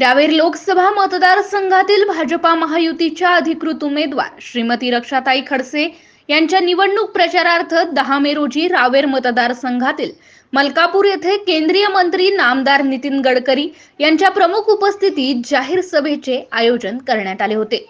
रावेर लोकसभा मतदारसंघातील भाजपा महायुतीच्या अधिकृत उमेदवार श्रीमती रक्षाताई खडसे यांच्या निवडणूक प्रचारार्थ दहा मे रोजी रावेर मतदारसंघातील मलकापूर येथे केंद्रीय मंत्री नामदार नितीन गडकरी यांच्या प्रमुख उपस्थितीत जाहीर सभेचे आयोजन करण्यात आले होते.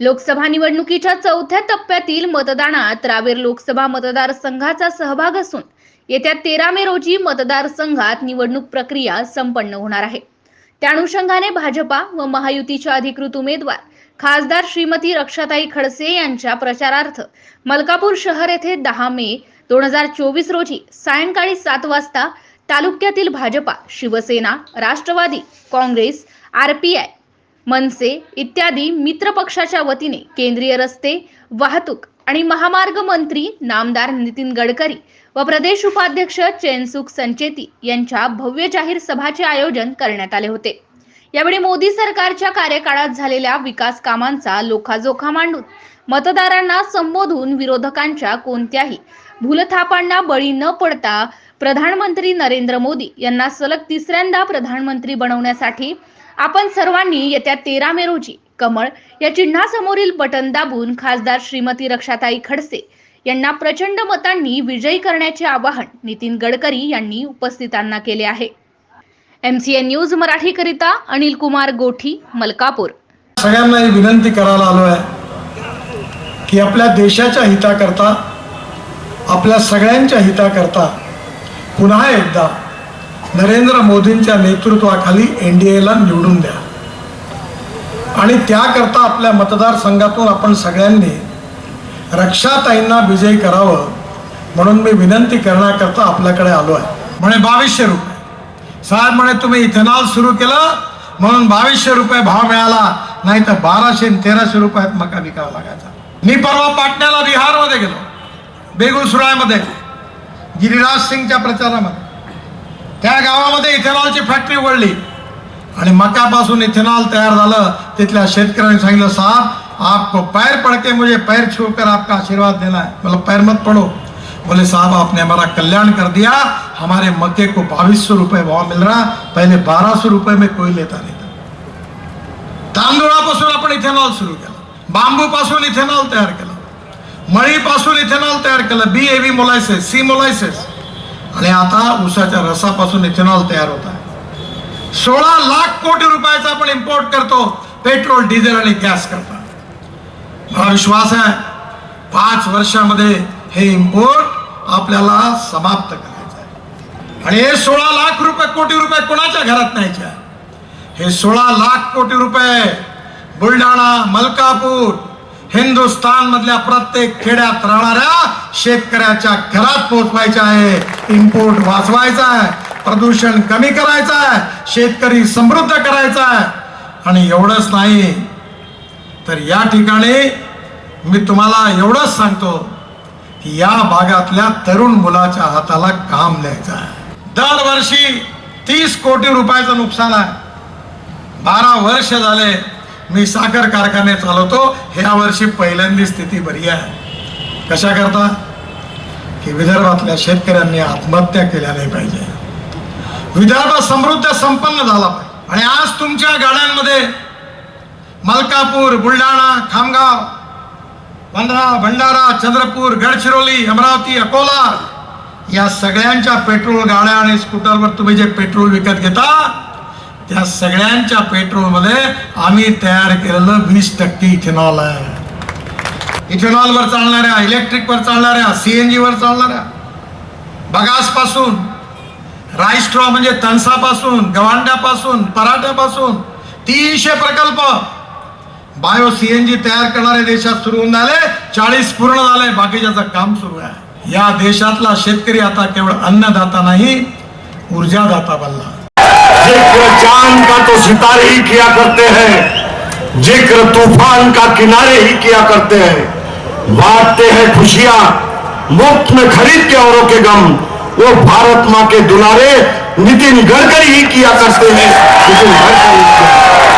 लोकसभा निवडणुकीच्या चौथ्या टप्प्यातील मतदानात रावेर लोकसभा मतदारसंघाचा सहभाग असून येत्या तेरा मे रोजी मतदारसंघात निवडणूक प्रक्रिया संपन्न होणार आहे. त्या अनुषंगाने भाजपा व महायुतीच्या अधिकृत उमेदवार खासदार श्रीमती रक्षाताई खडसे यांच्या प्रचारार्थ मलकापूर शहर येथे दहा मे दोन हजार चोवीस रोजी सायंकाळी सात वाजता तालुक्यातील भाजपा शिवसेना राष्ट्रवादी काँग्रेस आरपीआय मनसे इत्यादी मित्र पक्षाच्या वतीने केंद्रीय रस्ते वाहतूक आणि महामार्ग मंत्री नामदार नितीन गडकरी व प्रदेश उपाध्यक्ष चेनसुख संचेती यांच्या भव्य जाहीर सभाचे आयोजन करण्यात आले होते. यावेळी मोदी सरकारच्या कार्यकाळात झालेल्या विकास कामांचा लोखाजोखा मांडून मतदारांना संबोधून विरोधकांच्या कोणत्याही भूलथापांना बळी न पडता प्रधानमंत्री नरेंद्र मोदी यांना सलग तिसऱ्यांदा प्रधानमंत्री बनवण्यासाठी आपण सर्वांनी येत्या तेरा मे रोजी कमळ या चिन्हासमोरील बटन दाबून खासदार श्रीमती रक्षाताई खडसे यांना प्रचंड मतांनी विजयी करण्याचे आवाहन नितीन गडकरी यांनी उपस्थितांना केले आहे. एमसीएन न्यूज मराठीकरिता अनिल कुमार गोठी मलकापूर. सगळ्यांना ही विनंती करायला आलो आहे की आपल्या देशाच्या हिताकरता आपल्या सगळ्यांच्या हिताकरता पुन्हा एकदा नरेंद्र मोदींच्या नेतृत्वाखाली एन डी एला निवडून द्या. आणि त्याकरता आपल्या मतदारसंघातून आपण सगळ्यांनी रक्षाताईंना विजयी करावं म्हणून मी विनंती करण्याकरता आपल्याकडे आलो आहे म्हणे बावीसशे रुपये. साहेब म्हणे तुम्ही इथेनॉल सुरू केलं म्हणून बावीसशे रुपये भाव मिळाला. नाही तर बाराशे तेराशे रुपयात मका विकावा लागायचा. मी परवा पाटण्याला बिहारमध्ये गेलो बेगुसरायमध्ये गिरिराज सिंगच्या प्रचारामध्ये. त्या गावामध्ये इथेनॉलची फॅक्टरी उघडली आणि मकापासून इथेनॉल तयार झालं. तिथल्या शेतकऱ्यांनी सांगितलं साहेब आपको पैर पड़ के मुझे पैर छूकर आपका आशीर्वाद देना है। मतलब पैर मत पड़ो बोले, साहब, आपने हमारा कल्याण कर दिया। हमारे मक्के को बाईस सौ रुपये भाव मिल रहा। पहले बारह सौ रुपये में कोई लेता नहीं था। तांदूळापासून आपण इथेनॉल सुरू केलं। बांबू पासून इथेनॉल तयार केलं। मळीपासून इथेनॉल तयार केलं। B heavy molasses C molasses. आणि आता ऊसाच्या रसापासून इथेनॉल तयार होत आहे. सोळा लाख कोटी आपण इम्पोर्ट करतो. पेट्रोल आणि गॅस करता. मला विश्वास आहे. पाच वर्षामध्ये हे इम्पोर्ट आपल्याला समाप्त करायचं आहे. आणि हे सोळा लाख रुपये कोटी रुपये कोणाच्या घरात न्यायचे आहे? हे सोळा लाख कोटी रुपये बुलढाणा मलकापूर हिंदुस्तान मधल्या प्रत्येक खेड्यात राहणाऱ्या शेतकऱ्याच्या घरात पोहोचवायचे आहे. इम्पोर्ट वाचवायचा आहे. प्रदूषण कमी करायचं आहे. शेतकरी समृद्ध करायचा आहे. आणि एवढंच नाही तर या ठिकाणी मी तुम्हाला एवढंच सांगतो की या भागातल्या तरुण मुलाच्या हाताला काम द्यायचं आहे. दरवर्षी तीस कोटी रुपयाचं नुकसान आहे. बारा वर्ष झाले मी साखर कारखाने चालवतो ह्या वर्षी पहिल्यांदी स्थिती बरी आहे. कशा करता? की विदर्भातल्या शेतकऱ्यांनी आत्महत्या केल्या नाही पाहिजे. विदर्भ समृद्ध संपन्न झाला पाहिजे. आणि आज तुमच्या गाड्यांमध्ये मलकापूर बुलढाणा खामगाव बंधरा भंडारा चंद्रपूर गडचिरोली अमरावती अकोला या सगळ्यांच्या पेट्रोल गाड्या आणि स्कूटरवर तुम्ही जे पेट्रोल विकत घेता त्या सगळ्यांच्या पेट्रोलमध्ये आम्ही तयार केलेलं वीस टक्के इथेनॉल आहे. इथेनॉलवर चालणाऱ्या इलेक्ट्रिकवर चालणाऱ्या सी एन जीवर चालणाऱ्या बगासपासून राईस्ट्रॉ म्हणजे तणसापासून गवांड्यापासून पराठ्यापासून तीनशे प्रकल्प बायो सीएनजी तयार करणारे देशात सुरू होऊन झाले. पूर्ण बाकीच्याचं काम सुरू आहे. या देशातला शेतकरी आता केवळ अन्नदाता नाही, ऊर्जादाता बनला. ज़िक्र चाँद का तो सितारे ही किया करते हैं. ज़िक्र तूफ़ान का किनारे ही किया करते हैं. बांटते हैं खुशियाँ. मुफ़्त में खरीद के औरों के गम. वो भारत माँ के दुलारे नितिन गडकरी ही किया करते हैं. नितिन गडकरी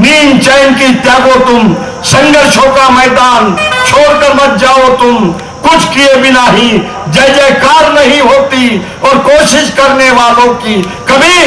नीम नींद चैन की त्यागो तुम संघर्षों का मैदान छोड़कर मत जाओ तुम। कुछ किए बिना ही जय जयकार नहीं होती और कोशिश करने वालों की कभी